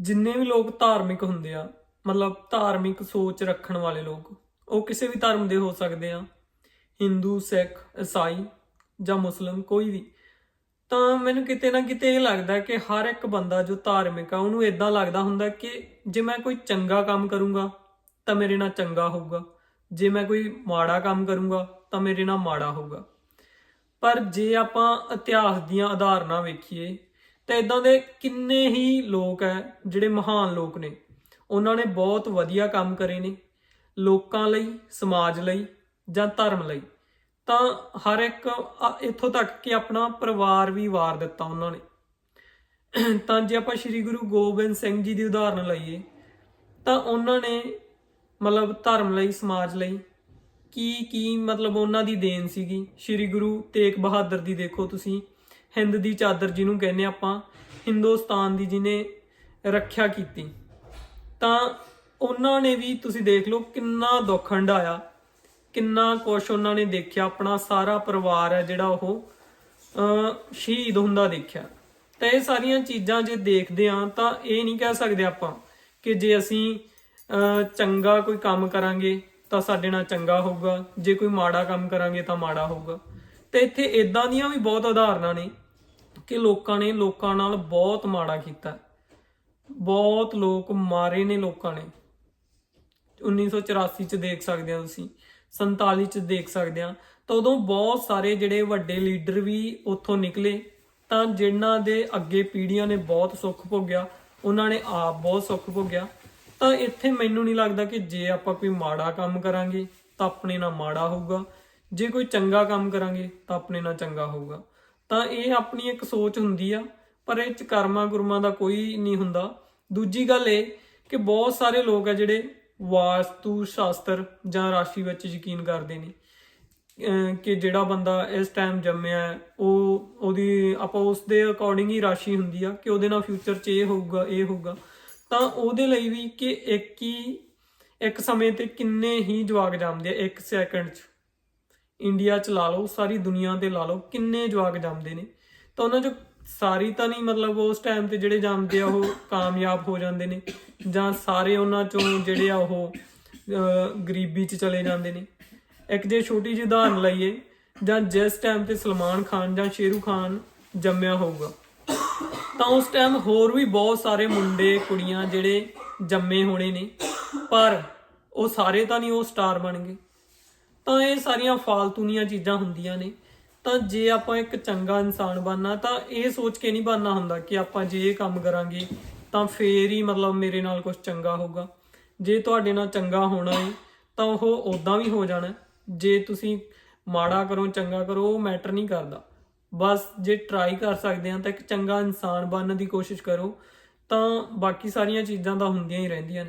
ਜਿੰਨੇ ਵੀ ਲੋਕ ਧਾਰਮਿਕ ਹੁੰਦੇ ਆ, ਮਤਲਬ ਧਾਰਮਿਕ ਸੋਚ ਰੱਖਣ ਵਾਲੇ ਲੋਕ, ਉਹ ਕਿਸੇ ਵੀ ਧਰਮ ਦੇ ਹੋ ਸਕਦੇ ਆ। ਹਿੰਦੂ, ਸਿੱਖ, ਈਸਾਈ ਜਾਂ ਮੁਸਲਮ ਕੋਈ ਵੀ। ਤਾਂ ਮੈਨੂੰ ਕਿਤੇ ਨਾ ਕਿਤੇ ਇਹ ਲੱਗਦਾ ਕਿ ਹਰ ਇੱਕ ਬੰਦਾ ਜੋ ਧਾਰਮਿਕ ਆ, ਉਹਨੂੰ ਇਦਾਂ ਲੱਗਦਾ ਹੁੰਦਾ ਕਿ ਜੇ ਮੈਂ ਕੋਈ ਚੰਗਾ ਕੰਮ ਕਰੂੰਗਾ, ਤਾਂ ਮੇਰੇ ਨਾਲ ਚੰਗਾ ਹੋਊਗਾ। ਜੇ ਮੈਂ ਕੋਈ ਮਾੜਾ ਕੰਮ ਕਰੂੰਗਾ, ਤਾਂ ਮੇਰੇ ਨਾਲ ਮਾੜਾ ਹੋਊਗਾ। ਪਰ ਜੇ ਆਪਾਂ ਇਤਿਹਾਸ ਦੀਆਂ ਉਦਾਹਰਨਾਂ ਵੇਖੀਏ ਤਾਂ ਇਦਾਂ ਦੇ ਕਿੰਨੇ ਹੀ ਲੋਕ ਹੈ, ਜਿਹੜੇ ਮਹਾਨ ਲੋਕ ਨੇ। ਉਹਨਾਂ ਨੇ ਬਹੁਤ ਵਧੀਆ ਕੰਮ ਕਰੇ ਨੇ, ਲੋਕਾਂ ਲਈ, ਸਮਾਜ ਲਈ ਜਾਂ ਧਰਮ ਲਈ। ਤਾਂ ਹਰ ਇੱਕ ਇੱਥੋਂ ਤੱਕ ਕਿ ਆਪਣਾ ਪਰਿਵਾਰ ਵੀ ਵਾਰ ਦਿੱਤਾ ਉਹਨਾਂ ਨੇ। ਤਾਂ ਜੇ ਆਪਾਂ ਸ੍ਰੀ ਗੁਰੂ ਗੋਬਿੰਦ ਸਿੰਘ ਜੀ ਦੀ ਉਦਾਹਰਨ ਲਈਏ, ਤਾਂ ਉਹਨਾਂ ਨੇ ਮਤਲਬ ਧਰਮ ਲਈ, ਸਮਾਜ ਲਈ ਕੀ ਕੀ ਮਤਲਬ ਉਹਨਾਂ ਦੀ ਦੇਣ ਸੀਗੀ? ਸ੍ਰੀ ਗੁਰੂ ਤੇਗ ਬਹਾਦਰ ਦੀ ਦੇਖੋ ਤੁਸੀਂ। ਹਿੰਦ ਦੀ ਚਾਦਰ ਜਿਹਨੂੰ ਕਹਿੰਦੇ ਆਪਾਂ, ਹਿੰਦੁਸਤਾਨ ਦੀ ਜਿਹਨੇ ਰੱਖਿਆ ਕੀਤੀ। ਤਾਂ ਉਹਨਾਂ ਨੇ ਵੀ ਤੁਸੀਂ ਦੇਖ ਲਓ ਕਿੰਨਾ ਦੁੱਖ ਹੰਢਾਇਆ ਕਿੰਨਾ ਕੁਛ ਉਹਨਾਂ ਨੇ ਦੇਖਿਆ, ਆਪਣਾ ਸਾਰਾ ਪਰਿਵਾਰ ਹੈ ਜਿਹੜਾ ਉਹ, ਅਹ, ਸ਼ਹੀਦ ਹੁੰਦਾ ਦੇਖਿਆ। ਤਾਂ ਇਹ ਸਾਰੀਆਂ ਚੀਜ਼ਾਂ ਜੇ ਦੇਖਦੇ ਆ ਤਾਂ ਇਹ ਨਹੀਂ ਕਹਿ ਸਕਦੇ ਆਪਾਂ ਕਿ ਜੇ ਅਸੀਂ, ਅਹ, ਚੰਗਾ ਕੋਈ ਕੰਮ ਕਰਾਂਗੇ ਤਾਂ ਸਾਡੇ ਨਾਲ ਚੰਗਾ ਹੋਊਗਾ, ਜੇ ਕੋਈ ਮਾੜਾ ਕੰਮ ਕਰਾਂਗੇ ਤਾਂ ਮਾੜਾ ਹੋਊਗਾ। ਤੇ ਇੱਥੇ ਇਦਾਂ ਦੀਆਂ ਵੀ ਬਹੁਤ ਉਦਾਹਰਨਾਂ ਨੇ ਕਿ ਲੋਕਾਂ ਨੇ ਲੋਕਾਂ ਨਾਲ ਬਹੁਤ ਮਾੜਾ ਕੀਤਾ। ਬਹੁਤ ਲੋਕ ਮਾਰੇ ਨੇ ਲੋਕਾਂ ਨੇ। 1984 ਚ ਦੇਖ ਸਕਦੇ ਆ ਤੁਸੀਂ 47 ਚ ਦੇਖ ਸਕਦੇ ਆ ਤਾਂ ਉਦੋਂ ਬਹੁਤ ਸਾਰੇ ਜਿਹੜੇ ਵੱਡੇ ਲੀਡਰ ਵੀ ਉੱਥੋਂ ਨਿਕਲੇ, ਤਾਂ ਜਿਨ੍ਹਾਂ ਦੇ ਅੱਗੇ ਪੀੜ੍ਹੀਆਂ ਨੇ ਬਹੁਤ ਸੁੱਖ ਭੋਗਿਆ, ਉਹਨਾਂ ਨੇ ਆਪ ਬਹੁਤ ਸੁੱਖ ਭੋਗਿਆ। ਤਾਂ ਇੱਥੇ ਮੈਨੂੰ ਨਹੀਂ ਲੱਗਦਾ ਕਿ ਜੇ ਆਪਾਂ ਕੋਈ ਮਾੜਾ ਕੰਮ ਕਰਾਂਗੇ, ਤਾਂ ਆਪਣੇ ਨਾਲ ਮਾੜਾ ਹੋਊਗਾ। ਜੇ ਕੋਈ ਚੰਗਾ ਕੰਮ ਕਰਾਂਗੇ ਤਾਂ ਆਪਣੇ ਨਾਲ ਚੰਗਾ ਹੋਊਗਾ। ਤਾਂ ਇਹ ਆਪਣੀ ਇੱਕ ਸੋਚ ਹੁੰਦੀ ਆ, ਪਰ ਇਹ ਚ ਕਰਮਾ ਗੁਰਮਾ ਦਾ ਕੋਈ ਨਹੀਂ ਹੁੰਦਾ। ਦੂਜੀ ਗੱਲ ਇਹ ਕਿ ਬਹੁਤ ਸਾਰੇ ਲੋਕ ਆ ਜਿਹੜੇ ਵਾਸਤੂ ਸ਼ਾਸਤਰ ਜਾਂ ਰਾਸ਼ੀ ਵਿੱਚ ਯਕੀਨ ਕਰਦੇ ਨੇ। ਕਿ ਜਿਹੜਾ ਬੰਦਾ ਇਸ ਟਾਈਮ ਜੰਮਿਆ ਹੈ, ਉਹ ਉਹਦੀ, ਆਪਾਂ ਉਸ ਦੇ ਅਕੋਰਡਿੰਗ ਹੀ ਰਾਸ਼ੀ ਹੁੰਦੀ ਆ ਕਿ ਉਹਦੇ ਨਾਲ ਫਿਊਚਰ 'ਚ ਇਹ ਹੋਊਗਾ ਇਹ ਹੋਊਗਾ। ਤਾਂ ਉਹਦੇ ਲਈ ਵੀ ਕਿ ਇੱਕ ਹੀ, ਇੱਕ ਸਮੇਂ ਤੇ ਕਿੰਨੇ ਹੀ ਜਵਾਕ ਜੰਮਦੇ ਆ, ਇੱਕ ਸੈਕਿੰਡ 'ਚ। ਇੰਡੀਆ 'ਚ ਲਾ ਲਓ ਸਾਰੀ ਦੁਨੀਆ ਤੇ ਲਾ ਲਓ ਕਿੰਨੇ ਜਵਾਕ ਜੰਮਦੇ ਨੇ। ਤਾਂ ਉਹਨਾਂ 'ਚ ਸਾਰੀ ਤਾਂ ਨਹੀਂ ਮਤਲਬ ਉਸ ਟਾਈਮ ਤੇ ਜਿਹੜੇ ਜੰਮਦੇ ਆ ਉਹ ਕਾਮਯਾਬ ਹੋ ਜਾਂਦੇ ਨੇ। ਜਾਂ ਸਾਰੇ ਉਹਨਾਂ 'ਚੋਂ ਜਿਹੜੇ ਆ ਉਹ ਗਰੀਬੀ 'ਚ ਚਲੇ ਜਾਂਦੇ ਨੇ। ਇੱਕ ਜੇ ਛੋਟੀ ਜਿਹੀ ਉਦਾਹਰਨ ਲਈਏ ਜਾਂ ਜਿਸ ਟਾਈਮ ਤੇ ਸਲਮਾਨ ਖਾਨ ਜਾਂ ਸ਼ੇਰੂ ਖਾਨ ਜੰਮਿਆ ਹੋਊਗਾ ਤਾਂ ਉਸ ਟਾਈਮ ਹੋਰ ਵੀ ਬਹੁਤ ਸਾਰੇ ਮੁੰਡੇ ਕੁੜੀਆਂ ਜਿਹੜੇ ਜੰਮੇ ਹੋਣੇ ਨੇ ਪਰ ਉਹ ਸਾਰੇ ਤਾਂ ਨਹੀਂ ਉਹ ਸਟਾਰ ਬਣ ਗਏ। ਤਾਂ ਇਹ ਸਾਰੀਆਂ ਫਾਲਤੂ ਦੀਆਂ ਚੀਜ਼ਾਂ ਹੁੰਦੀਆਂ ਨੇ। ਤਾਂ ਜੇ ਆਪਾਂ ਇੱਕ ਚੰਗਾ ਇਨਸਾਨ ਬਣਨਾ, ਤਾਂ ਇਹ ਸੋਚ ਕੇ ਨਹੀਂ ਬਣਨਾ ਹੁੰਦਾ ਕਿ ਆਪਾਂ ਜੇ ਇਹ ਕੰਮ ਕਰਾਂਗੇ, ਤਾਂ ਫੇਰ ਹੀ ਮਤਲਬ ਮੇਰੇ ਨਾਲ ਕੁਝ ਚੰਗਾ ਹੋਊਗਾ। ਜੇ ਤੁਹਾਡੇ ਨਾਲ ਚੰਗਾ ਹੋਣਾ ਹੈ ਤਾਂ ਉਹ ਉਦਾਂ ਵੀ ਹੋ ਜਾਣਾ। ਜੇ ਤੁਸੀਂ ਮਾੜਾ ਕਰੋ, ਚੰਗਾ ਕਰੋ, ਉਹ ਮੈਟਰ ਨਹੀਂ ਕਰਦਾ। ਬਸ ਜੇ ਟਰਾਈ ਕਰ ਸਕਦੇ ਆ ਤਾਂ ਇੱਕ ਚੰਗਾ ਇਨਸਾਨ ਬਣਨ ਦੀ ਕੋਸ਼ਿਸ਼ ਕਰੋ, ਤਾਂ ਬਾਕੀ ਸਾਰੀਆਂ ਚੀਜ਼ਾਂ ਤਾਂ ਹੁੰਦੀਆਂ ਹੀ ਰਹਿੰਦੀਆਂ ਨੇ।